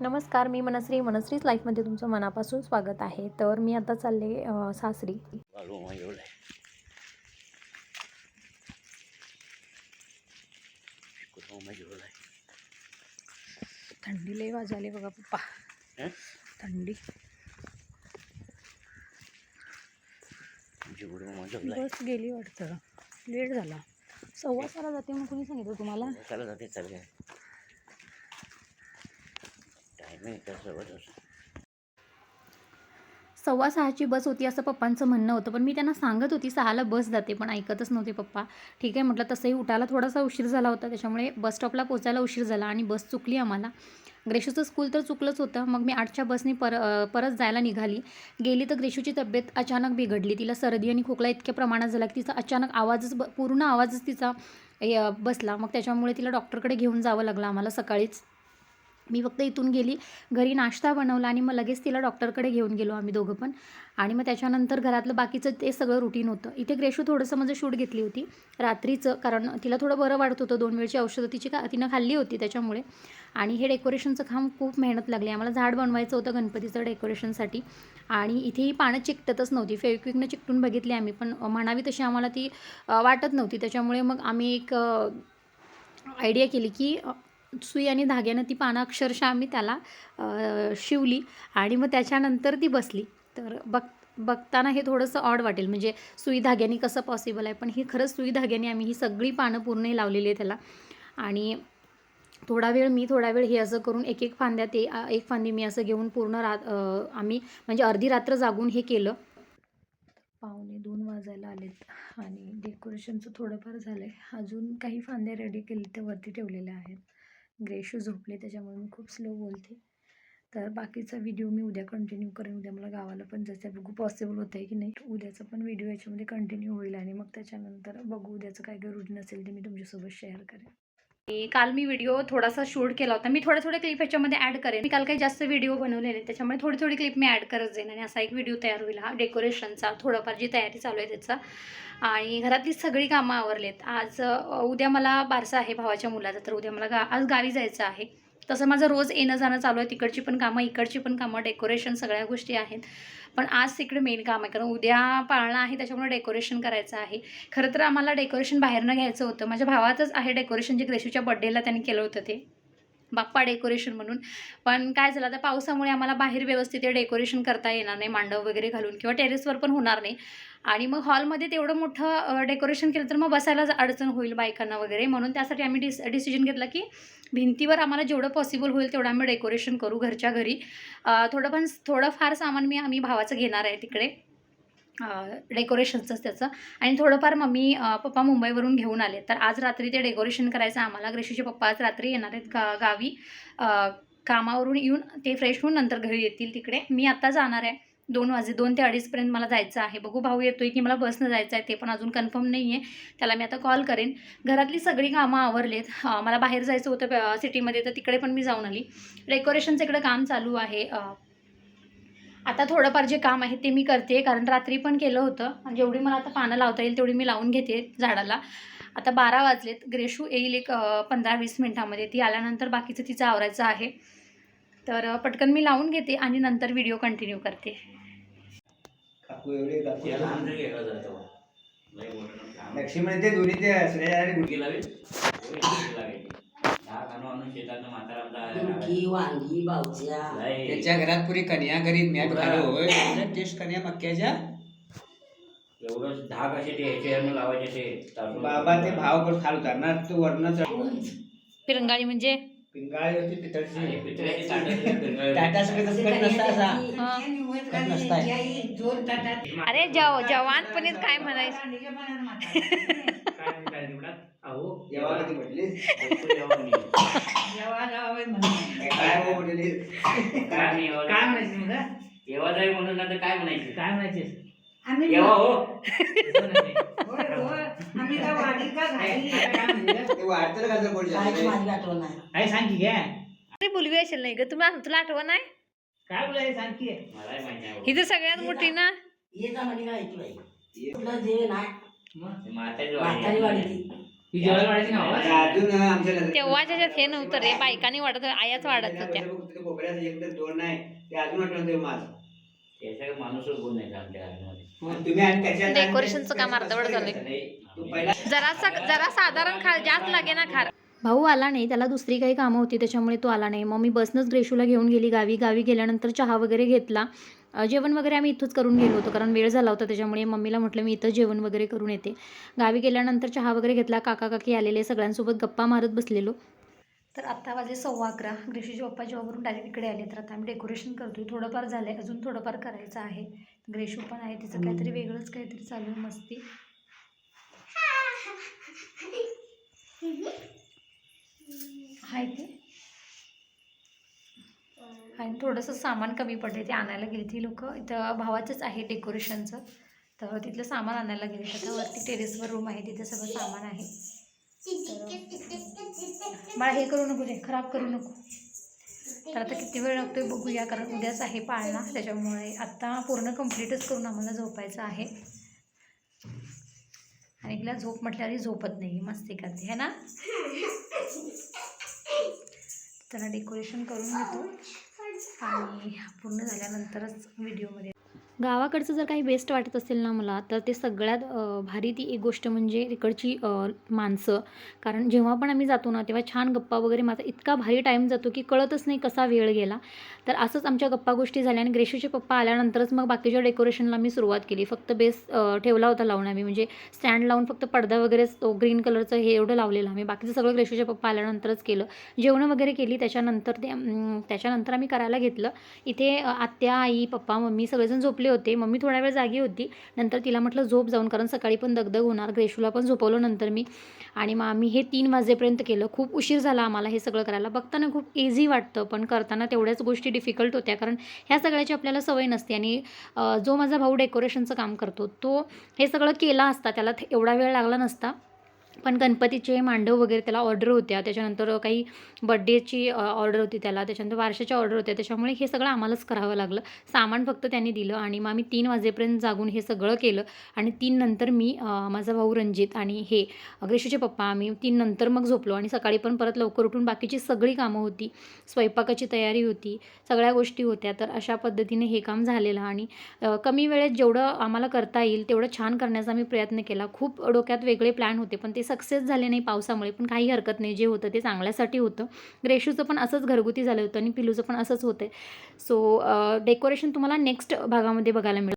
नमस्कार मी मनश्री. मनश्रीच लाईफमध्ये तुमचं मनापासून स्वागत आहे. तर मी आता चालले सासरी. थंडी लई वाजवली बघा पप्पा? थंडी. बस गेली वाटतं. लेट झाला. सव्वा सारा जाते म्हणून कोणी सांगितलं तुम्हाला? सव्वा सहाची बस होती असं पप्पांचं म्हणणं होतं. पण मी त्यांना सांगत होती सहाला बस जाते पण ऐकतच नव्हते पप्पा. ठीक आहे म्हटलं तसंही उठायला थोडासा उशीर झाला होता. त्याच्यामुळे बस स्टॉपला पोचायला उशीर झाला आणि बस चुकली आम्हाला. ग्रेशूचं स्कूल तर चुकलंच होतं. मग मी आठच्या बसने पर परत जायला निघाली. गेली तर ग्रेशूची तब्येत अचानक बिघडली. तिला सर्दी आणि खोकला इतक्या प्रमाणात झाला की तिचा अचानक आवाजच पूर्ण आवाजच तिचा बसला. मग त्याच्यामुळे तिला डॉक्टरकडे घेऊन जावं लागलं आम्हाला सकाळीच. मी फक्त इथून गेली घरी नाश्ता बनवला आणि मग लगेच तिला डॉक्टरकडे घेऊन गेलो आम्ही दोघं पण. आणि मग त्याच्यानंतर घरातलं बाकीचं ते सगळं रुटीन होतं. इथे ग्रेशू थोडंसं म्हणजे शूट घेतली होती रात्रीचं कारण तिला थोडं बरं वाटत होतं. दोन वेळची औषधं तिची का तिनं खाल्ली होती त्याच्यामुळे. आणि हे डेकोरेशनचं काम खूप मेहनत लागली. आम्हाला झाड बनवायचं होतं गणपतीचं डेकोरेशनसाठी आणि इथे ही पानं चिकटतच नव्हती. फेविक्विकनं चिकटून बघितली आम्ही पण म्हणावी तशी आम्हाला ती वाटत नव्हती. त्याच्यामुळे मग आम्ही एक आयडिया केली की सुई आणि धाग्यानं ती पानं अक्षरशः आम्ही त्याला शिवली आणि मग त्याच्यानंतर ती बसली. तर बघ बघताना हे थोडंसं ऑड वाटेल. म्हणजे सुई धाग्याने कसं पॉसिबल आहे? पण ही खरंच सुई धाग्याने आम्ही ही सगळी पानं पूर्ण लावलेली आहे त्याला. आणि थोडा वेळ मी थोडा वेळ हे असं करून एक एक फांद्या ते एक फांदी मी असं घेऊन पूर्ण रा आम्ही म्हणजे अर्धी रात्र जागून हे केलं. पावणे दोन वाजायला आलेत आणि डेकोरेशनचं थोडंफार झालं आहे अजून काही फांद्या रेडी केली त्या वरती ठेवलेल्या आहेत. ग्रेशू झोपले त्याच्यामुळे मी खूप स्लो बोलते. तर बाकीचा व्हिडिओ मी उद्या कंटिन्यू करेन. उद्या मला गावाला पण जायचं बघू पॉसिबल होतं आहे की नाही. उद्याचा पण व्हिडिओ याच्यामध्ये कंटिन्यू होईल आणि मग त्याच्यानंतर बघू उद्याचं काय काय रुटीन असेल ते मी तुमच्यासोबत शेअर करेन. काल मी व्हिडिओ थोडासा शूट केला होता. मी थोड्या थोड्या क्लिप ह्याच्यामध्ये ॲड करेन. मी काल काही जास्त व्हिडिओ बनवलेले आहेत, त्याच्यामुळे थोडी थोडी क्लिप मी ॲड करत जाईन आणि असा एक व्हिडिओ तयार होईल हा डेकोरेशनचा थोडंफार जी तयारी चालू आहे त्याचा. आणि घरातली सगळी कामं आवरलेत. आज उद्या मला बारसा आहे भावाच्या मुलाचा तर उद्या मला गा आज गावी जायचं आहे. तसं माझं रोज येणं जाणं चालू आहे. तिकडची पण कामं इकडची पण कामं डेकोरेशन सगळ्या गोष्टी आहेत. पण आज तिकडे मेन काम आहे. कारण उद्या पाळणं आहे त्याच्यामुळे डेकोरेशन करायचं आहे. खरं तर आम्हाला डेकोरेशन बाहेरनं घ्यायचं होतं. माझ्या भावाचंच आहे डेकोरेशन जे ग्रेशूच्या बड्डेला त्यांनी केलं होतं ते. बाप्पा डेकोरेशन म्हणून. पण काय झालं आता पावसामुळे आम्हाला बाहेर व्यवस्थित ते डेकोरेशन करता येणार नाही. मांडव वगैरे घालून किंवा टेरेसवर पण होणार नाही. आणि मग हॉलमध्ये तेवढं मोठं डेकोरेशन केलं तर मग बसायला अडचण होईल बायकांना वगैरे. म्हणून त्यासाठी आम्ही डिस डिसिजन घेतलं की भिंतीवर आम्हाला जेवढं पॉसिबल होईल तेवढं आम्ही डेकोरेशन करू घरच्या घरी. थोडं पण थोडंफार सामान मी आम्ही भावाचं घेणार आहे तिकडे. डेकोरेशनचंच त्याचं. आणि थोडंफार मम्मी पप्पा मुंबईवरून घेऊन आले. तर आज रात्री ते डेकोरेशन करायचं आम्हाला. ग्रेशीचे पप्पा आज रात्री येणार आहेत गा गावी. कामावरून येऊन ते फ्रेश होऊन नंतर घरी येतील तिकडे. मी आत्ता जाणार आहे. दोन वाजे दोन ते अडीचपर्यंत मला जायचं आहे. बघू भाऊ येतोय की मला बसनं जायचं आहे ते पण अजून कन्फर्म नाही आहे त्याला मी आता कॉल करेन. घरातली सगळी कामं आवरलेत. मला बाहेर जायचं होतं सिटीमध्ये तर तिकडे पण मी जाऊन आली. डेकोरेशनचं इकडं काम चालू आहे. आता थोडंफार जे काम आहे ते मी करते. कारण रात्री पण केलं होतं. आणि जेवढी मला आता पानं लावता येईल तेवढी मी लावून घेते झाडाला. आता बारा वाजलेत. ग्रेशू येईल एक पंधरा वीस मिनटामध्ये. ती आल्यानंतर बाकीचं तिचं आवरायचं आहे. तर पटकन मी लावून घेते आणि नंतर व्हिडिओ कंटिन्यू करते. एवढे काकू याला म्हणजे जातो लय मोठं नसतं. लक्ष्मी ते दोन्ही ते श्रेया वांगी भावच्या लय. त्यांच्या घरात पुरी कन्या गरीब मॅप खालो होय. टेस्ट कन्या मक्याच्या. एवढं दहा कसे ते ह्याचे लावायचे ते. बाबा ते भाव पण खाल उतारणार तो वर्ण पिरंगाळी म्हणजे? पिंगाळी होती आणि पितळची पितळ्याची ताटं सगळे पिरंगाळले. टाटा सगळे तसं करत नसता असा करत नसताय अरे जव जवानपणीत काय म्हणायचं काय? अहो, जेव्हा कधी म्हटली बघतो जेव्हा मी. काय हो म्हटली काय नाही, एवढं- काय म्हणायचं मग हा? एव्हा जाई म्हणून ना तर काय म्हणायचं काय म्हणायचे हो का घाई? काय म्हणते? ते वाढतं का कोण कायची माझी आठवण नाही. काय सांग की काय अरे बोलवी असेल नाही ग. तुम्ही तुला आठवण आहे? काय बोलायचं सांग की मलाही माहिती आहे ही तर सगळ्यात मोठी ना. ये का काय ऐकलं कुठलं जे नाही हो. म्हातारी म्हातारी वाडी. वाडी ती ही जेवायला वाढायची ना आवाज? अजून आमच्या नजरेत- तेव्हाच्या ह्याच्यात हे नव्हतं रे बायकांनी वाढत आयाच वाढत होत्या. कोपऱ्यात एक तर दोन नाही ते अजून आठवण ते माझं. त्याच्या माणूसच गुण नाही आमच्या डेकोरेशनचं काम अर्धवट झालंय. जरासा जरा साधारण खा जास्त लागे ना खार भाऊ आला नाही त्याला दुसरी काही कामं होती त्याच्यामुळे तो आला नाही. मग मी बसनंच ग्रेशूला घेऊन गेली गावी. गावी गेल्यानंतर चहा वगैरे घेतला. जेवण वगैरे आम्ही इथंच करून गेलो होतो कारण वेळ झाला होता त्याच्यामुळे मम्मीला म्हटलं मी इथं जेवण वगैरे करून येते. गावी गेल्यानंतर चहा वगैरे घेतला. काका काकी आलेले सगळ्यांसोबत गप्पा मारत बसलेलो. तर आत्ता वाजे सव्वा अकरा. ग्रेशीचे पप्पा जॉबवरून डायरेक्ट इकडे आले तर आता आम्ही डेकोरेशन करतोय. थोडंफार झालं आहे अजून थोडंफार करायचं आहे. ग्रेशू पण आहे. तिचं काहीतरी वेगळंच काहीतरी चालू आहे मस्ती. आहे ते. आणि थोडंसं सामान कमी पडले ते आणायला गेली ती लोक. इथं भावाचंच आहे डेकोरेशनचं तर तिथलं सामान आणायला गेले. तर वरती टेरेसवर रूम आहे. तिथे सगळं सामान आहे. बाळा हे करू नको रे खराब करू नको. तर आता किती वेळ लागतोय बघूया कारण उद्याच आहे पाळणा त्याच्यामुळे आत्ता पूर्ण कंप्लीटच करून आम्हाला झोपायचं आहे. आणि तिला झोप म्हटल्यावर झोपत नाही मस्ती करते है ना? त्याला डेकोरेशन करून घेतो. आणि पूर्ण झाल्यानंतरच व्हिडिओमध्ये गावाकडचं जर काही बेस्ट वाटत असेल ना मला तर ते सगळ्यात भारी ती एक गोष्ट म्हणजे तिकडची माणसं. कारण जेव्हा पण आम्ही जातो ना तेव्हा छान गप्पा वगैरे माझा इतका भारी टाईम जातो की कळतच नाही कसा वेळ गेला. तर असंच आमच्या गप्पा गोष्टी झाल्या आणि ग्रेशूचे पप्पा आल्यानंतरच मग बाकीच्या डेकोरेशनला मी सुरुवात केली. फक्त बेस ठेवला होता लावून आम्ही. म्हणजे स्टँड लावून फक्त पडदा वगैरेच तो ग्रीन कलरचं हे एवढं लावलेलं आम्ही. बाकीचं सगळं ग्रेशूचे पप्पा आल्यानंतरच केलं. जेवणं वगैरे केली. त्याच्यानंतर ते त्याच्यानंतर आम्ही करायला घेतलं. इथे आत्या आई पप्पा मम्मी सगळेजण झोपले होते. मम्मी थोडा वेळ जागी होती. नंतर तिला म्हटलं झोप जाऊन कारण सकाळी पण दगदग होणार. ग्रेशूला पण झोपवलं नंतर मी. आणि मग आम्ही हे तीन वाजेपर्यंत केलं. खूप उशीर झाला आम्हाला हे सगळं करायला. बघताना खूप इझी वाटतं पण करताना तेवढ्याच गोष्टी डिफिकल्ट होत्या. कारण ह्या सगळ्याची आपल्याला सवय नसते. आणि जो माझा भाऊ डेकोरेशनचं काम करतो तो हे सगळं केला असता. त्याला एवढा वेळ लागला नसता. पण गणपतीचे मांडव वगैरे त्याला ऑर्डर होत्या. त्याच्यानंतर काही बड्डेची ऑर्डर होती त्याला. त्याच्यानंतर वारशाच्या ऑर्डर होत्या. त्याच्यामुळे हे सगळं आम्हालाच करावं लागलं. सामान फक्त त्यांनी दिलं आणि मग आम्ही तीन वाजेपर्यंत जागून हे सगळं केलं. आणि तीन नंतर मी माझा भाऊ रणजित आणि हे ग्रेशूचे पप्पा आम्ही तीन नंतर मग झोपलो आणि सकाळी पण परत लवकर उठून बाकीची सगळी कामं होती. स्वयंपाकाची तयारी होती. सगळ्या गोष्टी होत्या. तर अशा पद्धतीने हे काम झालेलं आणि कमी वेळेत जेवढं आम्हाला करता येईल तेवढं छान करण्याचा मी प्रयत्न केला. खूप डोक्यात वेगळे प्लॅन होते पण ते सक्सेस झाले नाही पावसामुळे पण काही हरकत नाही. जे होतं ते चांगल्यासाठी होतं. ग्रेशूचं पण असंच घरगुती झालं होतं आणि पिलूचं पण असंच होतं सो डेकोरेशन तुम्हाला नेक्स्ट भागामध्ये बघायला मिळेल.